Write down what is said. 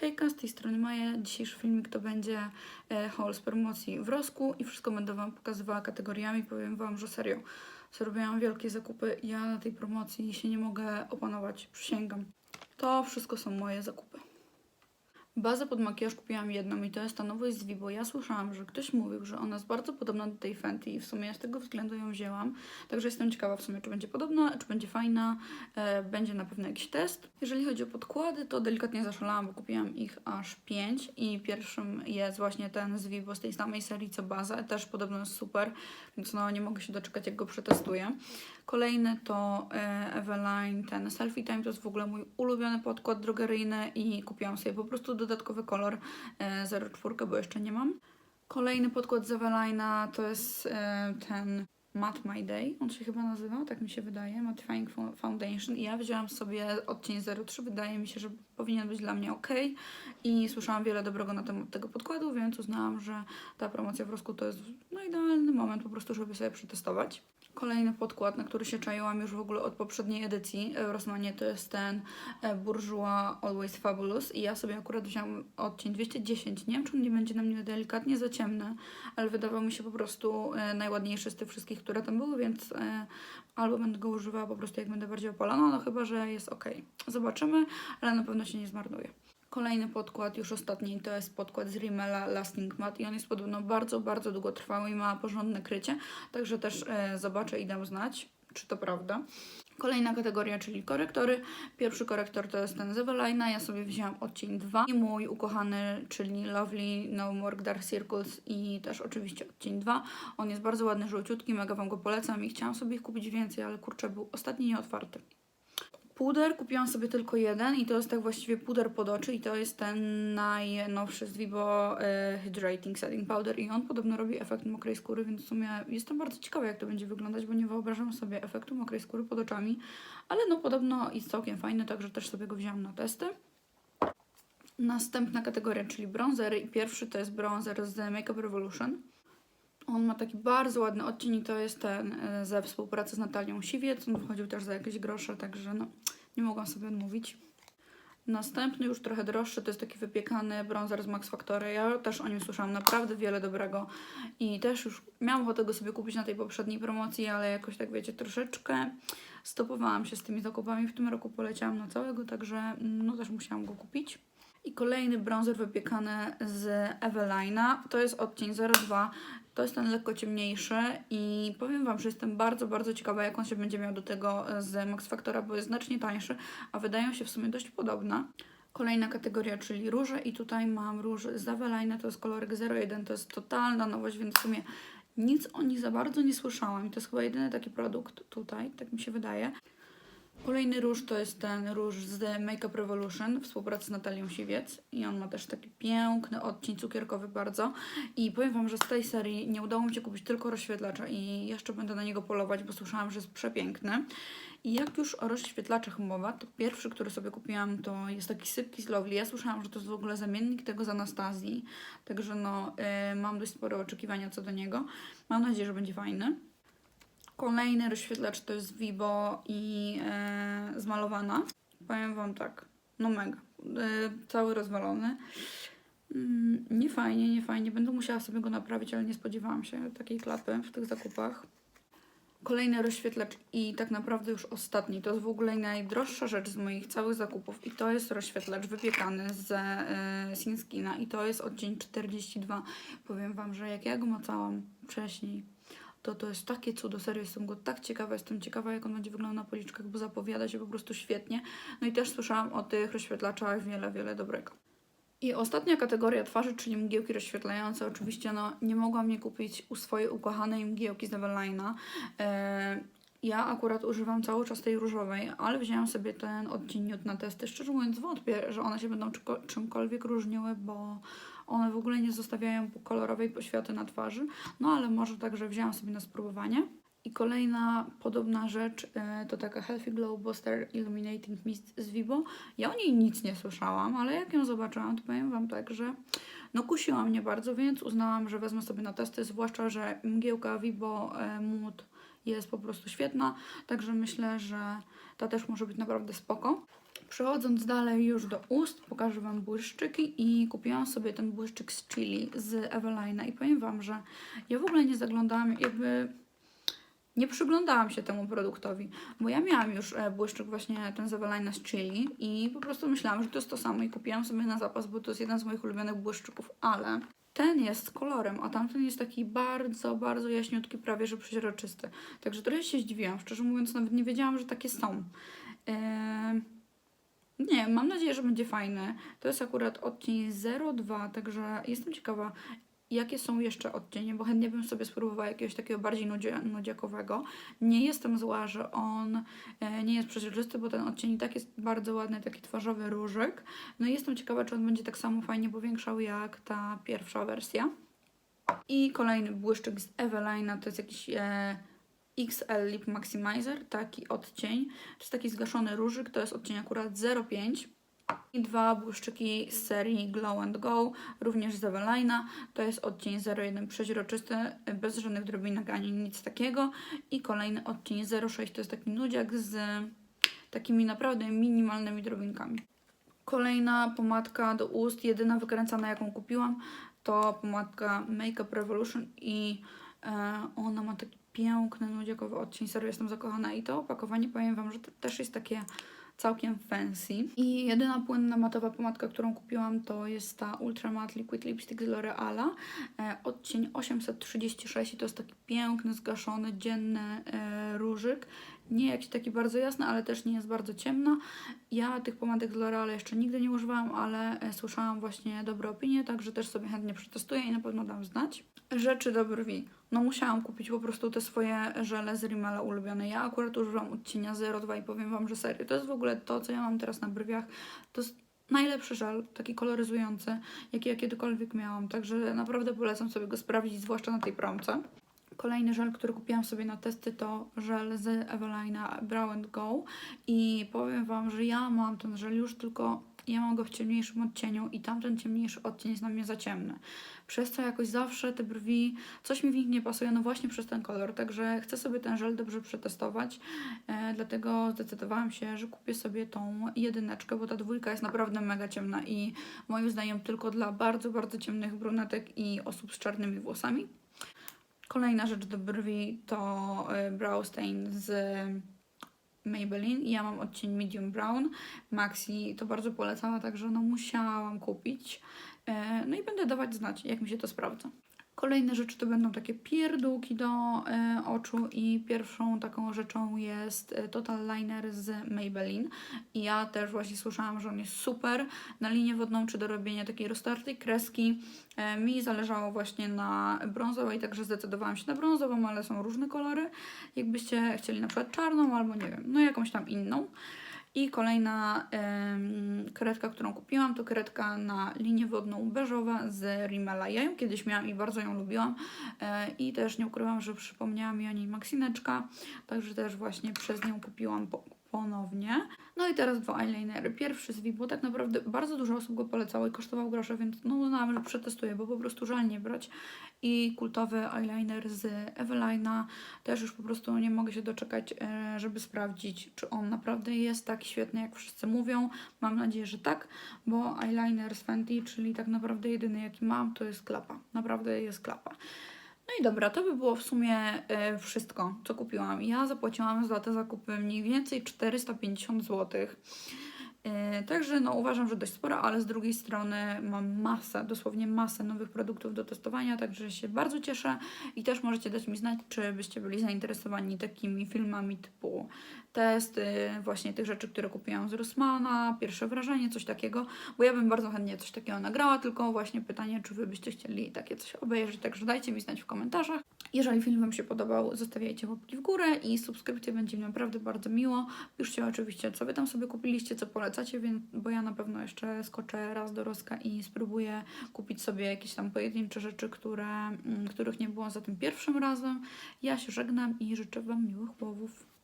Hejka, z tej strony Maja. Dzisiejszy filmik to będzie e, haul z promocji w Rosku i wszystko będę Wam pokazywała kategoriami. Powiem Wam, że serio, zrobiłam wielkie zakupy. Ja na tej promocji się nie mogę opanować, przysięgam. To wszystko są moje zakupy. Bazę pod makijaż kupiłam jedną i to jest ta nowość z Vibo. Ja słyszałam, że ktoś mówił, że ona jest bardzo podobna do tej Fenty i w sumie z tego względu ją wzięłam. Także jestem ciekawa w sumie, czy będzie podobna, czy będzie fajna. E, będzie na pewno jakiś test. Jeżeli chodzi o podkłady, to delikatnie zaszalałam, bo kupiłam ich aż 5 i pierwszym jest właśnie ten z Vibo z tej samej serii co baza. Też podobno jest super, więc no nie mogę się doczekać jak go przetestuję. Kolejny to e, Eveline, ten Selfie Time, to jest w ogóle mój ulubiony podkład drogeryjny i kupiłam sobie po prostu dodatkowy kolor e, 04, bo jeszcze nie mam. Kolejny podkład z Eveline'a to jest e, ten Matte My Day, on się chyba nazywa, tak mi się wydaje, Mattifying Fo- Foundation i ja wzięłam sobie odcień 03, wydaje mi się, że powinien być dla mnie ok i słyszałam wiele dobrego na temat tego podkładu, więc uznałam, że ta promocja w Rosku to jest no, idealny moment po prostu, żeby sobie przetestować. Kolejny podkład, na który się czaiłam już w ogóle od poprzedniej edycji w Rossmanie, to jest ten e, Bourjois Always Fabulous i ja sobie akurat wziąłam odcień 210. Nie wiem, czy on nie będzie na mnie delikatnie za ciemny, ale wydawał mi się po prostu e, najładniejszy z tych wszystkich, które tam były, więc e, albo będę go używała po prostu jak będę bardziej opalona, no chyba, że jest ok. Zobaczymy, ale na pewno się nie zmarnuje. Kolejny podkład, już ostatni, to jest podkład z Rimmela Lasting Matte i on jest podobno bardzo, bardzo długotrwały i ma porządne krycie, także też e, zobaczę i dam znać, czy to prawda. Kolejna kategoria, czyli korektory. Pierwszy korektor to jest ten z ja sobie wzięłam odcień 2 i mój ukochany, czyli Lovely No More Dark Circles i też oczywiście odcień 2. On jest bardzo ładny, żółciutki, mega Wam go polecam i chciałam sobie ich kupić więcej, ale kurczę, był ostatni nieotwarty. Puder kupiłam sobie tylko jeden i to jest tak właściwie puder pod oczy i to jest ten najnowszy z Vivo e, Hydrating Setting Powder i on podobno robi efekt mokrej skóry, więc w sumie jestem bardzo ciekawa jak to będzie wyglądać, bo nie wyobrażam sobie efektu mokrej skóry pod oczami, ale no podobno jest całkiem fajny, także też sobie go wzięłam na testy. Następna kategoria, czyli bronzery i pierwszy to jest bronzer z Makeup Revolution. On ma taki bardzo ładny odcień i to jest ten e, ze współpracy z Natalią Siwiec. On wychodził też za jakieś grosze, także no, nie mogłam sobie odmówić. Następny, już trochę droższy, to jest taki wypiekany bronzer z Max Factory. Ja też o nim słyszałam naprawdę wiele dobrego i też już miałam ochotę go sobie kupić na tej poprzedniej promocji, ale jakoś tak wiecie, troszeczkę stopowałam się z tymi zakupami. W tym roku poleciałam na całego, także no też musiałam go kupić. I kolejny bronzer wypiekany z Eveline'a. To jest odcień 02. To jest ten lekko ciemniejszy i powiem Wam, że jestem bardzo, bardzo ciekawa, jak on się będzie miał do tego z Max Factora, bo jest znacznie tańszy, a wydają się w sumie dość podobne. Kolejna kategoria, czyli róże i tutaj mam róż z to jest kolorek 01, to jest totalna nowość, więc w sumie nic o nich za bardzo nie słyszałam i to jest chyba jedyny taki produkt tutaj, tak mi się wydaje. Kolejny róż to jest ten róż z Makeup Revolution współpracy z Natalią Siwiec i on ma też taki piękny odcień cukierkowy bardzo i powiem Wam, że z tej serii nie udało mi się kupić tylko rozświetlacza i jeszcze będę na niego polować, bo słyszałam, że jest przepiękny. I jak już o rozświetlaczach mowa, to pierwszy, który sobie kupiłam to jest taki sypki z Lovely. Ja słyszałam, że to jest w ogóle zamiennik tego z Anastazji, także no y, mam dość spore oczekiwania co do niego. Mam nadzieję, że będzie fajny. Kolejny rozświetlacz to jest Vibo i e, zmalowana. Powiem Wam tak, no mega. E, cały rozwalony. Mm, nie fajnie, nie fajnie. Będę musiała sobie go naprawić, ale nie spodziewałam się takiej klapy w tych zakupach. Kolejny rozświetlacz i tak naprawdę już ostatni. To jest w ogóle najdroższa rzecz z moich całych zakupów i to jest rozświetlacz wypiekany z e, Sinskina i to jest odcień 42. Powiem Wam, że jak ja go macałam wcześniej, to to jest takie cudo, serio jestem go tak ciekawa, jestem ciekawa jak on będzie wyglądał na policzkach, bo zapowiada się po prostu świetnie. No i też słyszałam o tych rozświetlaczach wiele, wiele dobrego. I ostatnia kategoria twarzy, czyli mgiełki rozświetlające. Oczywiście no, nie mogłam nie kupić u swojej ukochanej mgiełki z Eveline'a. E, ja akurat używam cały czas tej różowej, ale wzięłam sobie ten odcień na testy. Szczerze mówiąc wątpię, że one się będą czymkolwiek różniły, bo one w ogóle nie zostawiają kolorowej poświaty na twarzy. No ale może także wzięłam sobie na spróbowanie. I kolejna podobna rzecz e, to taka Healthy Glow Booster Illuminating Mist z Vibo. Ja o niej nic nie słyszałam, ale jak ją zobaczyłam, to powiem Wam tak, że no kusiła mnie bardzo, więc uznałam, że wezmę sobie na testy, zwłaszcza, że mgiełka Vibo e, Mood jest po prostu świetna, także myślę, że ta też może być naprawdę spoko. Przechodząc dalej już do ust, pokażę Wam błyszczyki i kupiłam sobie ten błyszczyk z chili z Evelina i powiem Wam, że ja w ogóle nie zaglądałam, jakby nie przyglądałam się temu produktowi, bo ja miałam już e, błyszczyk właśnie ten z Evelina z chili i po prostu myślałam, że to jest to samo i kupiłam sobie na zapas, bo to jest jeden z moich ulubionych błyszczyków, ale ten jest kolorem, a tamten jest taki bardzo, bardzo jaśniutki, prawie że przeźroczysty. Także trochę się zdziwiłam, szczerze mówiąc nawet nie wiedziałam, że takie są. Mam nadzieję, że będzie fajny. To jest akurat odcień 02, także jestem ciekawa, jakie są jeszcze odcienie, bo chętnie bym sobie spróbowała jakiegoś takiego bardziej nudzia, nudziakowego. Nie jestem zła, że on e, nie jest przeźroczysty, bo ten odcień i tak jest bardzo ładny, taki twarzowy różyk. No i jestem ciekawa, czy on będzie tak samo fajnie powiększał jak ta pierwsza wersja. I kolejny błyszczyk z Evelina, to jest jakiś... E, XL Lip Maximizer, taki odcień. To jest taki zgaszony różyk, to jest odcień akurat 05. I dwa błyszczyki z serii Glow and Go, również z Evelina. To jest odcień 01 przeźroczysty, bez żadnych drobinek ani nic takiego. I kolejny odcień 06 to jest taki nudziak z takimi naprawdę minimalnymi drobinkami. Kolejna pomadka do ust, jedyna wykręcana jaką kupiłam, to pomadka Makeup Revolution i ona ma taki piękny, nudziakowy odcień. Serio jestem zakochana i to opakowanie, powiem Wam, że to też jest takie całkiem fancy. I jedyna płynna matowa pomadka, którą kupiłam, to jest ta Ultra Matte Liquid Lipstick z L'Oreala. E, odcień 836 i to jest taki piękny, zgaszony, dzienny e, różyk. Nie jakiś taki bardzo jasny, ale też nie jest bardzo ciemna. Ja tych pomadek z L'Oreala jeszcze nigdy nie używałam, ale e, słyszałam właśnie dobre opinie, także też sobie chętnie przetestuję i na pewno dam znać. Rzeczy do brwi. No musiałam kupić po prostu te swoje żele z Rimmela ulubione. Ja akurat używam odcienia 02 i powiem Wam, że serio, to jest w ogóle to, co ja mam teraz na brwiach. To jest najlepszy żel, taki koloryzujący, jaki ja kiedykolwiek miałam. Także naprawdę polecam sobie go sprawdzić, zwłaszcza na tej promce. Kolejny żel, który kupiłam sobie na testy to żel z Evelina Brow Go i powiem Wam, że ja mam ten żel już tylko ja mam go w ciemniejszym odcieniu i tamten ciemniejszy odcień jest na mnie za ciemny. Przez co jakoś zawsze te brwi, coś mi w nich nie pasuje, no właśnie przez ten kolor, także chcę sobie ten żel dobrze przetestować, e, dlatego zdecydowałam się, że kupię sobie tą jedyneczkę, bo ta dwójka jest naprawdę mega ciemna i moim zdaniem tylko dla bardzo, bardzo ciemnych brunetek i osób z czarnymi włosami. Kolejna rzecz do brwi to e, Brow Stain z Maybelline i ja mam odcień medium brown. Maxi to bardzo polecała, także no musiałam kupić. E, no i będę dawać znać, jak mi się to sprawdza. Kolejne rzeczy to będą takie pierdółki do e, oczu i pierwszą taką rzeczą jest e, Total Liner z Maybelline. I ja też właśnie słyszałam, że on jest super na linię wodną czy do robienia takiej roztartej kreski. E, mi zależało właśnie na brązowej, także zdecydowałam się na brązową, ale są różne kolory. Jakbyście chcieli na przykład czarną albo nie wiem, no jakąś tam inną. I kolejna ym, kredka, którą kupiłam, to kredka na linię wodną beżowa z Rimmela. Ja ją kiedyś miałam i bardzo ją lubiłam. E, I też nie ukrywam, że przypomniała mi o niej Maxineczka, także też właśnie przez nią kupiłam ponownie. No i teraz dwa eyelinery. Pierwszy z bo tak naprawdę bardzo dużo osób go polecało i kosztował grosze, więc no uznałam, że przetestuję, bo po prostu żal nie brać. I kultowy eyeliner z Evelina. Też już po prostu nie mogę się doczekać, e, żeby sprawdzić, czy on naprawdę jest tak świetny, jak wszyscy mówią. Mam nadzieję, że tak, bo eyeliner z Fenty, czyli tak naprawdę jedyny jaki mam, to jest klapa. Naprawdę jest klapa. No i dobra, to by było w sumie y, wszystko, co kupiłam. Ja zapłaciłam za te zakupy mniej więcej 450 zł. Yy, także no, uważam, że dość sporo, ale z drugiej strony mam masę, dosłownie masę nowych produktów do testowania, także się bardzo cieszę i też możecie dać mi znać, czy byście byli zainteresowani takimi filmami typu test właśnie tych rzeczy, które kupiłam z Rossmana, pierwsze wrażenie, coś takiego, bo ja bym bardzo chętnie coś takiego nagrała, tylko właśnie pytanie, czy Wy byście chcieli takie coś obejrzeć, także dajcie mi znać w komentarzach. Jeżeli film Wam się podobał, zostawiajcie łapki w górę i subskrypcję, będzie mi naprawdę bardzo miło. Piszcie oczywiście, co Wy tam sobie kupiliście, co polecacie, więc, bo ja na pewno jeszcze skoczę raz do Roska i spróbuję kupić sobie jakieś tam pojedyncze rzeczy, które, mm, których nie było za tym pierwszym razem. Ja się żegnam i życzę Wam miłych łowów.